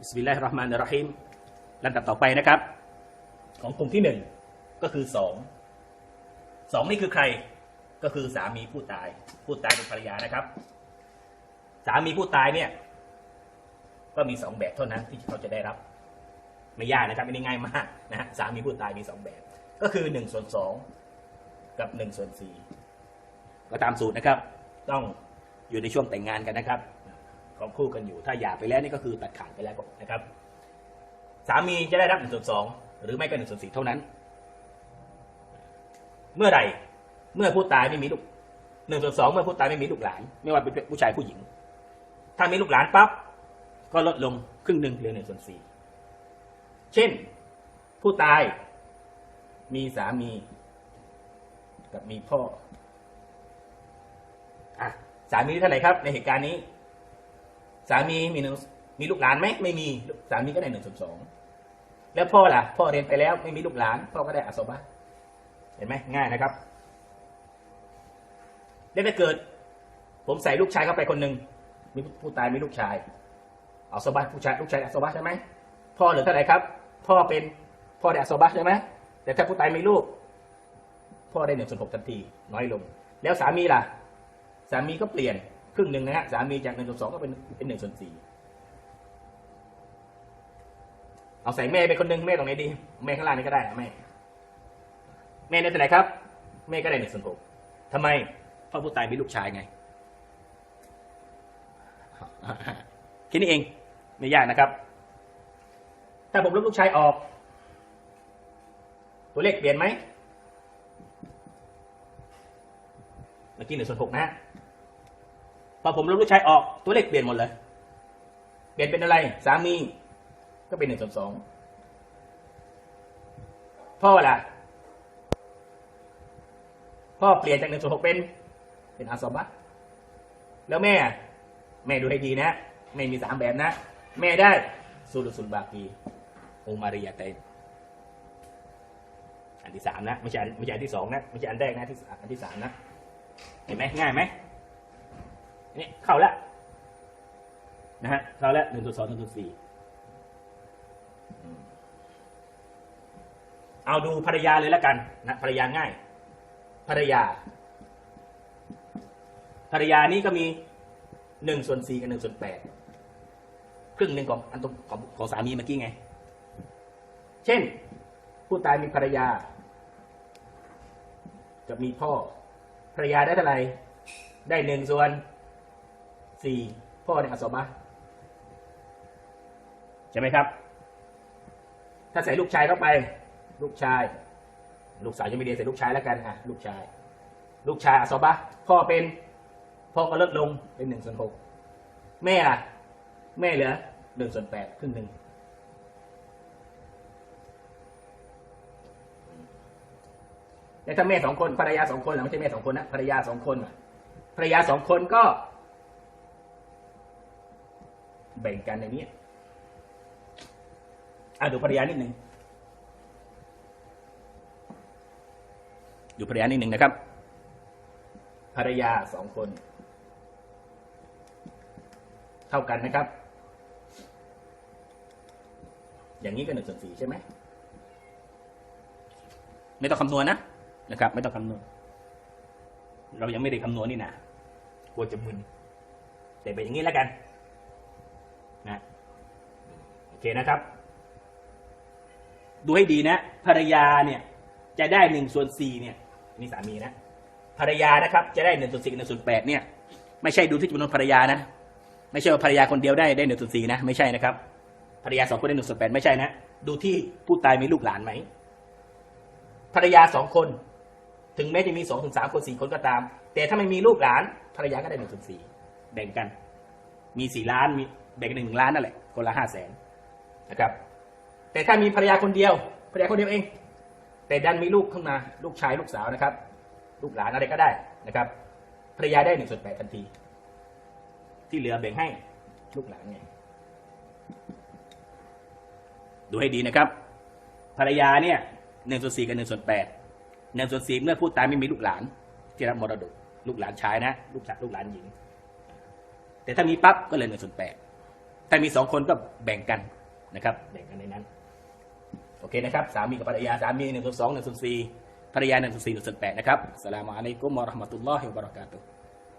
บิสมิลลาฮิรเราะห์มานิรเราะฮีมลำดับต่อไปนะครับ ของกลุ่มที่หนึ่งก็คือสองสองนี่คือใครก็คือสามีผู้ตาย ผู้ตายเป็นภรรยานะครับ สามีผู้ตายเนี่ย ก็มีสองแบบเท่านั้นที่เขาจะได้รับ ไม่ยากนะครับไม่ได้ง่ายมากนะฮะสามีผู้ตายมีสองแบบ ก็คือหนึ่งส่วนสองกับหนึ่งส่วนสี่ก็ตามสูตรนะครับ ต้องอยู่ในช่วงแต่งงานกันนะครับ ของคู่กันอยู่ ถ้าหย่าไปแล้วนี่ก็คือตัดขาดไปแล้วนะครับสามีจะได้รับหนึ่งส่วนสองหรือไม่ก็หนึ่งส่วนสี่เท่านั้น เมื่อไหร่เมื่อผู้ตายไม่มีลูกหนึ่งส่วนสองเมื่อผู้ตายไม่มีลูกหลาน ไม่ว่าเป็นผู้ชายผู้หญิง ถ้ามีลูกหลานปั๊บก็ลดลงครึ่งหนึ่งเหลือหนึ่งส่วนสี่เช่นผู้ตายมีสามีกับมีพ่ออะสามีเท่าไหร่ครับ ในเหตุการณ์นี้ สามีมีหนึ่งมีลูกหลานไหมไม่มีสามีก็ได้หนึ่งส่วนสองแล้วพ่อล่ะ พ่อเรียนไปแล้วไม่มีลูกหลาน พ่อก็ได้อสบะเห็นไหมง่ายนะครับแล้วถ้าเกิด ผมใส่ลูกชายเข้าไปคนหนึ่งมีผู้ตายมีลูกชายอสบะผู้ชายลูกชายอสบะใช่ไหมพ่อเหลือเท่าไหร่ครับ พ่อเป็นพ่อได้อสบะใช่ไหมแต่ถ้าผู้ตายมีลูก พ่อได้หนึ่งส่วนหกทันทีน้อยลง แล้วสามีล่ะ สามีก็เปลี่ยน ครึ่งหนึ่งนะฮะสามีจากหนึ่งส่วนสองก็เป็นเป็นหนึ่งส่วนสี่เอาใส่แม่ไปคนหนึ่งแม่ตรงไหนดีแม่ข้างล่างนี่ก็ได้นะแม่แม่ได้เท่าไหร่ครับ แม่ก็ได้หนึ่งส่วนหกทำไมเพราะผู้ตายมีลูกชายไงแค่นี้เองไม่ยากนะครับ ถ้าผมลบลูกชายออก ตัวเลขเปลี่ยนไหมเมื่อกี้หนึ่งส่วนหกนะฮะ พอผมลบลูกชายออกตัวเลขเปลี่ยนหมดเลย เปลี่ยนเป็นอะไร สามี ก็เป็นหนึ่งส่วนสองพ่อล่ะพ่อเปลี่ยนจากหนึ่งส่วนหกเป็น เป็นอาสบะแล้วแม่ แม่ดูให้ดีนะแม่มีสามแบบนะ แม่ได้สุรุสุลบากีอุมาริยาเตนอันที่สามนะ ไม่ใช่ไม่ใช่อันที่สองนะ ไม่ใช่อันแรกนะที่อันที่สามนะ เห็นไหมง่ายไหม นี่เข้าแล้วนะฮะเข้าแล้วหนึ่งส่วสองหนึ่งส่วสี่เอาดูภรรยาเลยแล้วกันนะภรรยาง่าย ภรรยา ภรรยานี่ก็มีหนึ่งส่วนสี่กับหนึ่งส่วนแปดครึ่งหนึ่งของอันตงของของสามีเมื่อกี้ไง เช่น ผู้ตายมีภรรยากับมีพ่อ ภรรยาได้เท่าไหร่ได้หนึ่งส่วน สี่พ่อเนี่ยอสบะใช่ไหมครับ ถ้าใส่ลูกชายเข้าไป ลูกชาย ลูกสาวยังไม่เรียนใส่ลูกชายแล้วกันอะลูกชาย ลูกชายอสบะพ่อเป็นพ่อก็ลดลงเป็นหนึ่งส่วนหกแม่ล่ะ แม่เหลือหนึ่งส่วนแปดครึ่งหนึ่งแต่ถ้าแม่สองคนภรรยาสองคนนะไม่ใช่แม่สองคนนะภรรยาสองคนน่ะภรรยาสองคนก็ แบ่งกันอย่างนี้อะดูภรรยานิดหนึ่งดูภรรยานิดหนึ่งนะครับ ภรรยาสองคน เท่ากันนะครับ อย่างนี้ก็หนึ่งส่วนสี่ใช่ไหมไม่ต้องคำนวณนะนะครับ ไม่ต้องคำนวณ เรายังไม่ได้คำนวณนี่นะกลัวจะมึนแต่เป็นอย่างนี้แล้วกัน นะโอเคนะครับ ดูให้ดีนะ ภรรยาเนี่ยจะได้หนึ่งส่วนสี่เนี่ยนี่สามีนะภรรยานะครับ จะได้หนึ่งส่วนสี่หนึ่งส่วนแปดเนี่ย ไม่ใช่ดูที่จำนวนภรรยานะ ไม่ใช่ว่าภรรยาคนเดียวได้ได้หนึ่งส่วนสี่นะไม่ใช่นะครับภรรยาสองคนได้หนึ่งส่วนแปดไม่ใช่นะดูที่ผู้ตายมีลูกหลานไหมภรรยาสองคน ถึงแม้จะมีสองถึงสามคนสี่คนก็ตาม แต่ถ้าไม่มีลูกหลาน ภรรยาก็ได้หนึ่งส่วนสี่แบ่งกัน มีสี่ล้านมี แบ่งกันหนึ่งล้านนั่นแหละคนละห้าแสนนะครับ แต่ถ้ามีภรรยาคนเดียวภรรยาคนเดียวเอง แต่ดันมีลูกขึ้นมาลูกชายลูกสาวนะครับ ลูกหลานอะไรก็ได้นะครับภรรยาได้หนึ่งส่วนแปดทันที ที่เหลือแบ่งให้ลูกหลานไงดูให้ดีนะครับ ภรรยาเนี่ยหนึ่งส่วนสี่กับหนึ่งส่วนแปดหนึ่งส่วนสี่เมื่อผู้ตายไม่มีลูกหลาน ที่รับมรดก ลูกหลานชายนะ ลูกชายลูกหลานหญิง แต่ถ้ามีปั๊บก็เลยหนึ่งส่วนแปด ถ้ามีสองคนก็แบ่งกันนะครับ แบ่งกันในนั้น โอเคนะครับ สามีกับภรรยา สามีหนึ่งส่วนสองหนึ่งส่วนสี่ภรรยาหนึ่งส่วนสี่หนึ่งส่วนแปดนะครับสลามอะลัยกุมวะราะห์มะตุลลอฮิวะบะเราะกาตุฮ์